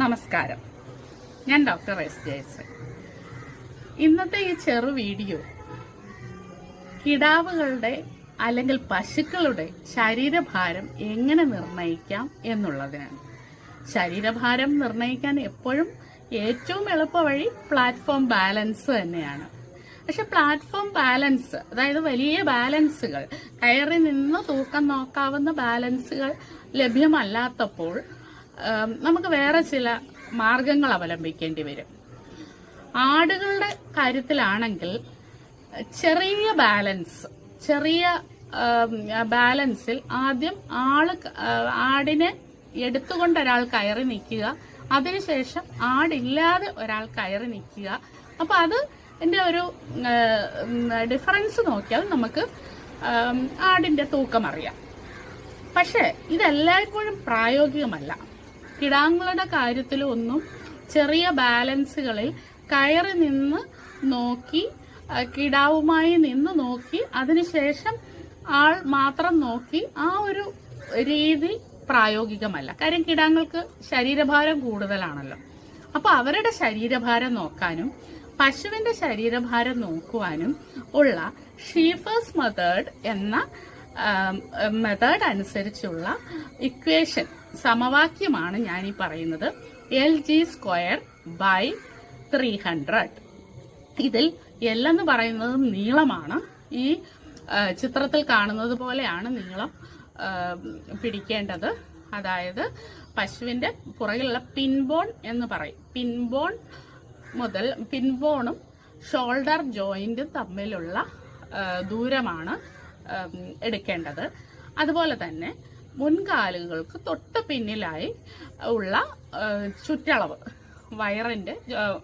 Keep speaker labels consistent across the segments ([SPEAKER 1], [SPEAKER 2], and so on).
[SPEAKER 1] നമസ്കാരം. ഞാൻ doctor S Jayasan ഇന്നത്തെ ഈ ചെറു വീഡിയോ കിടാവുകളുടെ അല്ലെങ്കിൽ പശുക്കളുടെ ശരീരഭാരം എങ്ങനെ നിർണയിക്കാം എന്നുള്ളതിനാണ്. ശരീരഭാരം നിർണയിക്കാൻ എപ്പോഴും ഏറ്റവും എളുപ്പ വഴി പ്ലാറ്റ്ഫോം ബാലൻസ് തന്നെയാണ്. പക്ഷെ പ്ലാറ്റ്ഫോം ബാലൻസ് അതായത് വലിയ ബാലൻസുകൾ കയറി നിന്ന് തൂക്കം നോക്കാവുന്ന ബാലൻസുകൾ ലഭ്യമല്ലാത്തപ്പോൾ നമുക്ക് വേറെ ചില മാർഗങ്ങൾ അവലംബിക്കേണ്ടി വരും. ആടുകളുടെ കാര്യത്തിലാണെങ്കിൽ ചെറിയ ബാലൻസ് ചെറിയ ബാലൻസിൽ ആദ്യം ആൾ ആടിനെ എടുത്തുകൊണ്ട് ഒരാൾ കയറി നിൽക്കുക. അതിനുശേഷം ആടില്ലാതെ ഒരാൾ കയറി നിൽക്കുക. അപ്പൊ അത് എന്റെ ഒരു ഡിഫറൻസ് നോക്കിയാൽ നമുക്ക് ആടിന്റെ തൂക്കം അറിയാം. പക്ഷേ ഇതെല്ലായ്പ്പോഴും പ്രായോഗികമല്ല. കിടാങ്ങളുടെ കാര്യത്തിലൊന്നും ചെറിയ ബാലൻസുകളിൽ കയറി നിന്ന് നോക്കി കിടാവുമായി നിന്ന് നോക്കി അതിനുശേഷം ആൾ മാത്രം നോക്കി ആ ഒരു രീതി പ്രായോഗികമല്ല. കാര്യം കിടാങ്ങൾക്ക് ശരീരഭാരം കൂടുതലാണല്ലോ. അപ്പൊ അവരുടെ ശരീരഭാരം നോക്കാനും പശുവിന്റെ ശരീരഭാരം നോക്കുവാനും ഉള്ള ഷീഫേഴ്സ് മെത്തേഡ് എന്ന മെത്തേഡ് അനുസരിച്ചുള്ള ഇക്വേഷൻ സമവാക്യമാണ് ഞാൻ ഈ പറയുന്നത്. L G square by three hundred ഇതിൽ എൽ എന്ന് പറയുന്നത് നീളമാണ്. ഈ ചിത്രത്തിൽ കാണുന്നത് പോലെയാണ് നീളം പിടിക്കേണ്ടത്. അതായത് പശുവിന്റെ പുറകിലുള്ള പിൻബോൺ എന്ന് പറയും. പിൻബോൺ മുതൽ പിൻബോണും ഷോൾഡർ ജോയിന്റും തമ്മിലുള്ള ദൂരമാണ്. എടുക്കേണ്ടത്. അതുപോലെ തന്നെ മുൻകാലുകൾക്ക് തൊട്ട് പിന്നിലായി ഉള്ള ചുറ്റളവ്. വയറിന്റെ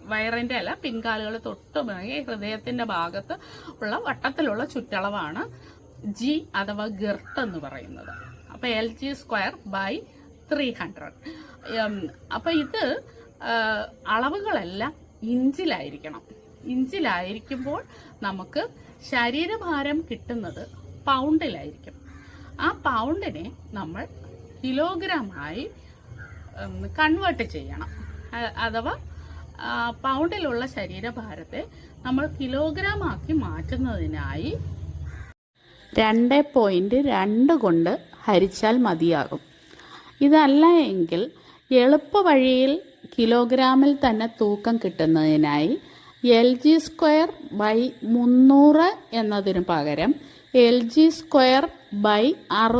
[SPEAKER 1] വയറിന്റെ അല്ല പിൻകാലുകൾ തൊട്ടുമായി ഹൃദയത്തിന്റെ ഭാഗത്ത് ഉള്ള വട്ടത്തിലുള്ള ചുറ്റളവാണ് ജി അഥവാ ഗിർട്ട് എന്ന് പറയുന്നത്. അപ്പോൾ L G square by three hundred. അപ്പോൾ ഇത് അളവുകളെല്ലാം ഇഞ്ചിലായിരിക്കണം. ഇഞ്ചിലായിരിക്കുമ്പോൾ നമുക്ക് ശരീരഭാരം കിട്ടുന്നത് പൗണ്ടിലായിരിക്കും. ആ പൗണ്ടിനെ നമ്മൾ കിലോഗ്രാമായി കൺവേർട്ട് ചെയ്യണം. അഥവാ പൗണ്ടിലുള്ള ശരീരഭാരത്തെ നമ്മൾ കിലോഗ്രാം ആക്കി മാറ്റുന്നതിനായി രണ്ട് പോയിന്റ് രണ്ട് കൊണ്ട് ഹരിച്ചാൽ മതിയാകും. ഇതല്ല എങ്കിൽ എളുപ്പ വഴിയിൽ കിലോഗ്രാമിൽ തന്നെ തൂക്കം കിട്ടുന്നതിനായി എൽ ജി സ്ക്വയർ ബൈ മുന്നൂറ് എന്നതിനു പകരം എൽ ജി സ്ക്വയർ ബൈ അറു